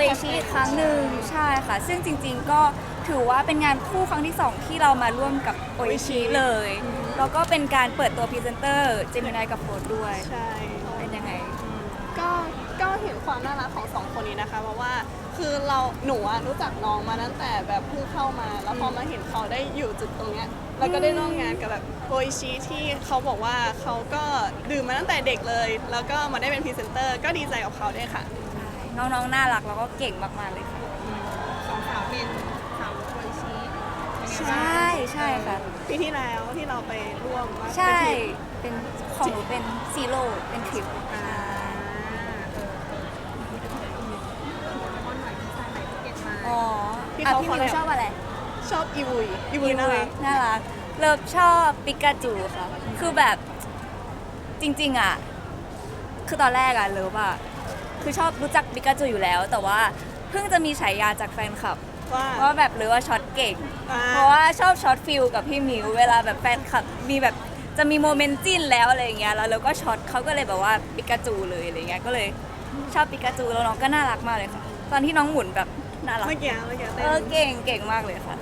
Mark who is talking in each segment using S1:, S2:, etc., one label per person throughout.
S1: เอชิอีกครั้งหนึ่งใช่ค่ะ ซึ่งจริงๆก็ถือว่าเป็นงานคู่ครั้งที่ 2 ที่เรามาร่วมกับโอเอชิเลย แล้วก็เป็นการเปิดตัวพรีเซนเตอร์เจมินายกับโฟร์ด้วย
S2: ใช่
S1: เป็นยังไง
S2: ก็ก็เห็นความน่ารักของสองคนนี้นะคะเพราะว่าคือเราหนูอะรู้จักน้องมาตั้งแต่แบบเพิ่งเข้ามา แล้วพอมาเห็นเขาได้อยู่จุดตรงเนี้ย แล้วก็ได้ร่วมงานกับแบบโออิชิที่เขาบอกว่าเขาก็ดื่มมาตั้งแต่เด็กเลย แล้วก็มาได้เป็นพรีเซนเตอร์ก็ดีใจกับเขาด้วยค่ะ
S1: น้องๆ น่ารักแล้วก็เก่งมากๆเลยค่ะ
S3: สองสาวเป็นสาวโออิชิเป็นไง
S1: ใช
S3: บ้าง่
S1: ใช่ค่ะ
S2: ปีที่แล้วที่เราไปร่วมว่า
S1: ใช่
S2: ไปทริป
S1: เป็นของหนูเป็นซีโร่เป็นทริป
S3: อ่าเออเออข้อหน่อยที่ใส่ไหนเก็ตมา
S1: อ๋ออะพี่มิวชอบอะไร
S2: ชอบอีวุยอีวุยน่ารัก
S1: น่ารักเลิฟชอบปิกาจูค่ะ คือแบบจริงๆอะ คือตอนแรกอะเลิฟอะ คือชอบรู้จักปิกาจูอยู่แล้ว แต่ว่าเพิ่งจะมีฉายาจากแฟนคลับ
S2: ว่า
S1: ว่าแบบเลิฟว่าช็อตเก่ง
S2: อ่า
S1: เพราะว่าชอบช็อตฟิลกับพี่มิวเวลาแบบแฟนคลับมีแบบจะมีโมเมนต์จิ้นแล้วอะไรอย่างเงี้ยแล้วเราก็ช็อตเขาก็เลยแบบว่าปิกาจูเลยอะไรเงี้ยก็เลยชอบปิกาจูแล้วน้องก็น่ารักมากเลยค่ะ ตอนที่น้องหมุนแบบน่ารัก
S2: เมื่อกี้เมื่อกี้
S1: เอ
S2: เต้
S1: อนเก่งเก่งมากเลยค่ะ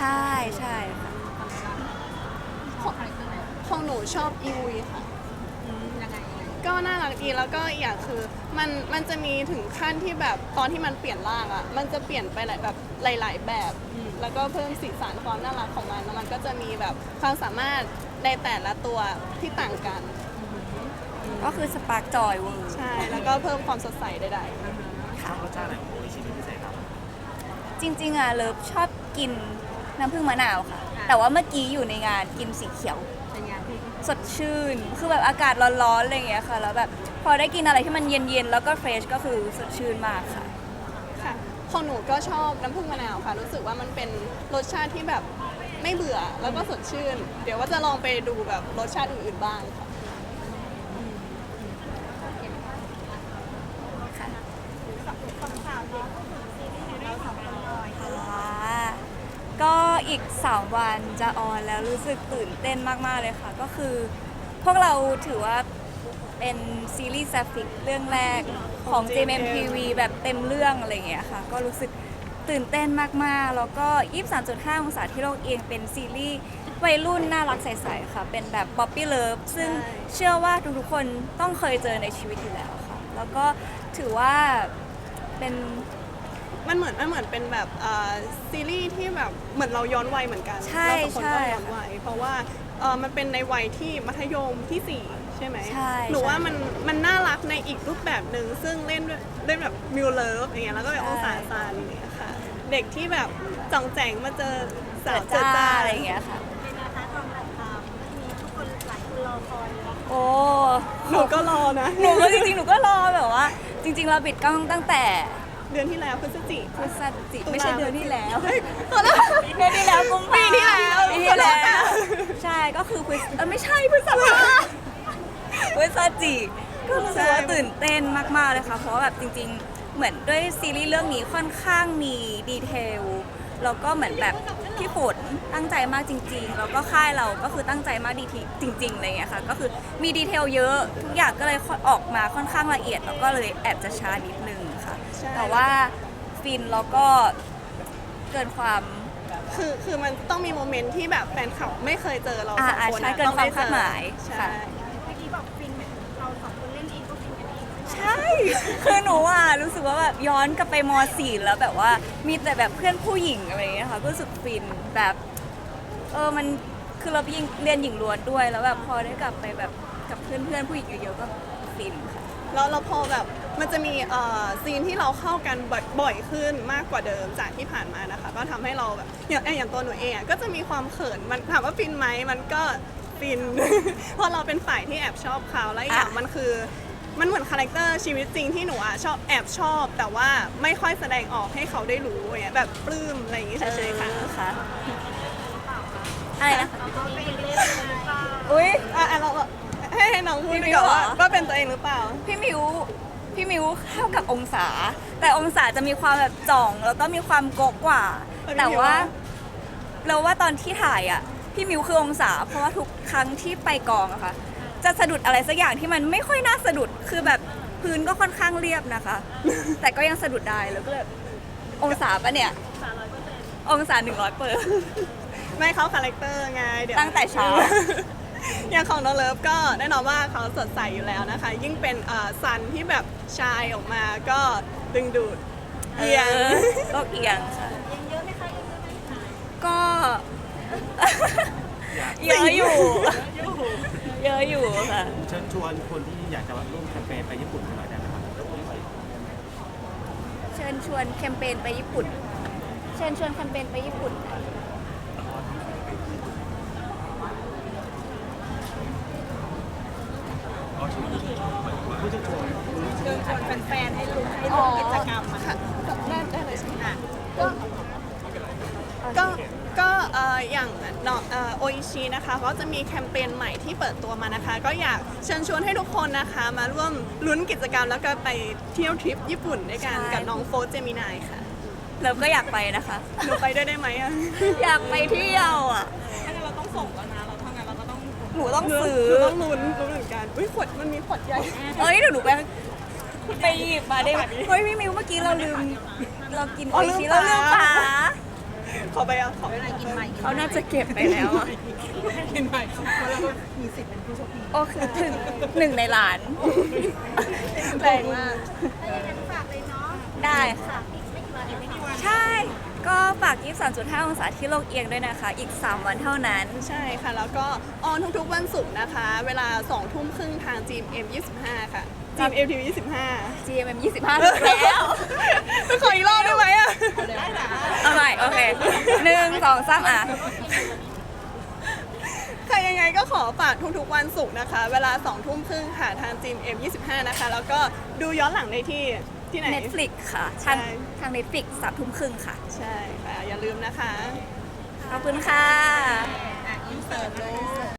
S1: ใช่ใช่ค่ะ
S3: ทำไมล่ะชอบคาแรคเตอร์ไหน
S2: ของหนูชอบอีวุยค่ะ
S3: ยังไงยังไง
S2: ก็น่ารักดีแล้วก็อีกอย่างคือมันมันจะมีถึงขั้นที่แบบตอนที่มันเปลี่ยนร่างอะมันจะเปลี่ยนไปหลายแบบหลาย ๆ แบบ แล้วก็เพิ่มสีสันความน่ารักของมันแล้วมันก็จะมีแบบความสามารถในแต่ละตัวที่ต่างกัน
S1: ก็คือสปาร์กจอยเวอร์
S2: ใช่แล้วก็เพิ่มความสดใสใด
S1: ค่ะจริงๆอะเลิฟชอบกิน น้ำผึ้งมะนาวค่ะ แต่ว่าเมื่อกี้อยู่ในงานกินสีเขียว
S3: เป็นไง
S1: สดชื่น คือแบบอากาศร้อนๆอะไรอย่างเงี้ยค่ะ แล้วแบบพอได้กินอะไรที่มันเย็นๆ แล้วก็เฟรชก็คือสดชื่นมากค่ะ
S2: ๆค่ะของหนูก็ชอบน้ำผึ้งมะนาวค่ะ รู้สึกว่ามันเป็นรสชาติที่แบบไม่เบื่อแล้วก็สดชื่น เดี๋ยวว่าจะลองไปดูแบบรสชาติอื่นๆบ้างค่ะ
S1: ค่ะค่ะก็ อีก 3 วันจะออนแล้วรู้สึกตื่นเต้นมาก ๆ เลยค่ะ ก็คือพวกเราถือว่าเป็นซีรีส์แซฟิกเรื่องแรกของ JMTV แบบเต็มเรื่องอะไรอย่างเงี้ยค่ะ ก็รู้สึกตื่นเต้นมาก ๆ แล้วก็ 23.5 องศาที่โลกเองเป็นซีรีส์วัยรุ่นน่ารักใส ๆ ค่ะ เป็นแบบ Poppy Love ซึ่งเชื่อว่าทุกๆคนต้องเคยเจอในชีวิตอยู่แล้วค่ะ แล้วก็ถือว่าเป็น
S2: มันเหมือนมันเหมือนเป็นแบบอ่าซีรีส์ที่แบบเหมือนเราย้อนวัยเหมือนกัน
S1: ใช่
S2: เราสองคน
S1: ใช่
S2: ก็ย้อนวัยเพราะว่าเออมันเป็นในวัยที่มัธยมที่สี่ใช่ไหม
S1: ใช่
S2: หนู
S1: ใช่
S2: ว่ามันมันน่ารักในอีกรูปแบบหนึ่งซึ่งเล่นด้วยเล่นแบบมิวเลิฟอย่างเงี้ยแล้วก็แบบ
S1: ใช่
S2: องศาซันอย่างเงี้ยค่ะ เด็กที่แบบจ่องแจงมาเจอสา
S1: เจิ
S2: ว
S1: ด
S2: เจอ
S1: จ้า
S2: จ้า
S1: อะไรอย่างเงี้ยค่ะ
S3: เป็นนะคะความหลักธรรมมีทุกคนหลายคนรอคอยแล้ว
S1: โอ้
S2: หนูก็รอนะ
S1: หนูก็จริงๆ หนูก็รอแบบว่า จริงๆ เราปิดกล้องตั้งแต่
S2: เดือนที่แล้วพฤศจิ
S1: พฤศจิ
S2: ตุลา
S1: ไม่ใช่เดือนที่แล้ว
S2: เฮ้ยขอโทษ
S1: เดือนที่แล้วกุมภา
S2: ปีที่แล้ว
S1: ปีที่แล้
S2: ขอโทษค่ะ
S1: วใช่ก็คือพฤศเออไม่ใช่พฤษภาพฤศจิก็รู้สึกว่าตื่นเต้นมากๆเลยค่ะ เพราะว่าแบบจริง ๆ เหมือนด้วยซีรีส์เรื่องนี้ค่อนข้างมีดีเทลแล้วก็เหมือนแบบพี่ฝนตั้งใจมากจริง ๆ แล้วก็ค่ายเราก็คือตั้งใจมากดีทีจริงๆอะไรอย่างเงี้ยค่ะ ก็คือมีดีเทลเยอะทุกอย่างก็เลยออกมาค่อนข้างละเอียด แล้วก็เลยแอบจะช้านิดนึงค่ะ
S2: ใช่
S1: แต่ว่าฟินแล้วก็เกินความ
S2: คือคือมันต้องมีโมเมนต์ที่แบบแฟนคลับไม่เคยเจอเรา
S1: อ่า
S2: สองคน
S1: อ่าใช่
S2: อะ
S1: เกิน
S2: ต้องได้
S1: ความคาดหมาย
S2: เจอ
S1: ค่ะ
S2: ใช่
S3: เมื่อกี้บอกฟินเราสองคนเล่นเองก็ฟินกันเอง
S1: ใช่ คือหนูอะรู้สึกว่าแบบย้อนกลับไปม .4 แล้วแบบว่ามีแต่แบบเพื่อนผู้หญิงอะไรอย่างเงี้ยค่ะก็รู้สึกฟินแบบเออมันคือเรายิงเรียนหญิงล้วนด้วยแล้วแบบพอได้กลับไปแบบกับเพื่อนเพื่อนๆผู้หญิงเยอะๆก็ฟินค่ะ
S2: แล้วเราพอแบบ มันจะมีเอ่อซีนที่เราเข้ากันบ่อยบ่อยขึ้นมากกว่าเดิมจากที่ผ่านมานะคะ ก็ทำให้เราแบบอย่างอย่างตัวหนูเองอะก็จะมีความเขินมันถามว่าฟินไหมมันก็ฟินเพราะเราเป็นฝ่ายที่แอบชอบเขาและอีกอย่าง
S1: อะ
S2: มันคือมันเหมือนคาแรคเตอร์ชีวิตจริงที่หนูอะชอบแอบชอบ แต่ว่าไม่ค่อยแสดงออกให้เขาได้รู้อย่างเงี้ยแบบปลื้มอะไรอย่างงี้เฉยๆค่ะ
S1: ออค่ะอะไรนะคะ
S3: เราไปเล่นหรือเปล่า
S1: อุ้ย
S2: อะอะเราเราให้ให้น้องพูด
S1: พี่
S2: ดี
S1: มิ
S2: ก
S1: ว
S2: ว่า
S1: เหรอ
S2: ว่าว่าเป็นตัวเองหรือเปล่า
S1: พี่มิว พี่มิวเข้ากับองศา แต่องศาจะมีความแบบจ่องแล้วก็มีความโกะกว่า
S2: เออพี่
S1: แต่
S2: มิว
S1: ว่า
S2: อะ
S1: เราว่าตอนที่ถ่ายอะ พี่มิวคือองศา เพราะว่าทุกครั้งที่ไปกองอะค่ะ จะสะดุดอะไรสักอย่างที่มันไม่ค่อยน่าสะดุดคือแบบพื้นก็ค่อนข้างเรียบนะคะ แต่ก็ยังสะดุดได้แล้วก็แบบองศาปะเนี่ยองศาหนึ่งร้อยเปอร์
S2: ไม่เข้าคาแรคเตอร์ไงเดี๋ยว
S1: ตั้งแต่เช้า
S2: อย่างของน้องเลิฟก็แน่นอนว่าเขาสดใสอยู่แล้วนะคะ ยิ่งเป็นเอ่อซันที่แบบชายออกมาก็ดึงดูด
S1: เอี
S2: เอี
S1: ย
S2: ย
S1: ง
S2: ง
S1: ก็เอียงค่ะก็เยอะอยู่ เยอะอยู่ค่ะ
S4: เชิญชวนคนที่อยากจะร่วมแคมเปญไปญี่ปุ่นกันหน่อยได้ไหมครับ
S1: เชิญชวนแคมเปญไปญี่ปุ่น เชิญชวนแคมเปญไปญี่ปุ่น
S4: เชิญชวน
S3: เชิญชวนแฟนๆให้ลุ้นให้ร่วมกิจกรรมอะค่ะ
S2: ได้ได้เลยใช่ไหม
S3: อะ
S2: ก็ก็ก็เอ่ออย่างน้องเอ่อโออิชินะคะก็จะมีแคมเปญใหม่ที่เปิดตัวมานะคะ ก็อยากเชิญชวนให้ทุกคนนะคะ มาร่วมลุ้นกิจกรรมแล้วก็ไปเที่ยวทริปญี่ปุ่นด้วยกัน
S1: ใช่
S2: กับน้องโฟร์เจมินายค่ะ
S1: เราก็อยากไปนะคะ
S2: หนูไปด้วยได้ไหมอะ
S1: อยากไปเที่ยวอะ
S3: ถ้างั้นเราต้องส่งแล้ว
S1: หนูต้องซื้อ
S2: หนูต้องลุ้นลุ้นเหมือนกันอุ้ยขวดมันมีขวดใหญ่
S1: เอ้ยเดี๋ยวหนูไปไปหยิบมาได้ไหมเฮ้ยพี่มิวเมื่อกี้เราลืม เรากิน
S2: อ๋
S1: โอ
S2: อ
S1: อิ
S2: ลืม
S1: ชิเราลืม
S2: ป
S1: ป
S2: ลา
S1: ลา
S2: ขอไปอะขอไป
S1: เขาน่าจะเก็บไปแล้วอะ
S3: กินใหม่เพราะเราก็มีสิทธิ์เป็นผู้โชคดี
S1: โอเคถึงหนึ่งในล้าน
S2: แรงมาก
S1: ได้ค่ะ ใช่ ก็ฝาก 23.5 องศาที่โลกเอียงด้วยนะคะ อีก 3 วันเท่านั้น
S2: ใช่ค่ะ แล้วก็ออนทุกๆวันศุกร์นะคะ เวลา2ทุ่มครึ่งทาง GMM 25 ค่ะ GMM TV 25
S1: GMM 25ถูกแล้ว
S2: ไปขออีกรอบได้ไหมอะ
S3: ได้นะ
S1: เอาใหม่โอเคหนึ่งสองสามอะ
S2: ค่ะยังไงก็ขอฝากทุกๆวันศุกร์นะคะ เวลา2ทุ่มครึ่งค่ะทาง GMM 25 นะคะ แล้วก็ดูย้อนหลังได้ที่ ที่ไหน
S1: Netflix ค่ะ ทาง
S2: ใช่
S1: ทาง Netflix สามทุ่มครึ่งค่ะ
S2: ใช่ค่ะ อย่าลืมนะคะ
S1: ขอบคุณค่ะ
S3: อะอินเสิร์ตเลย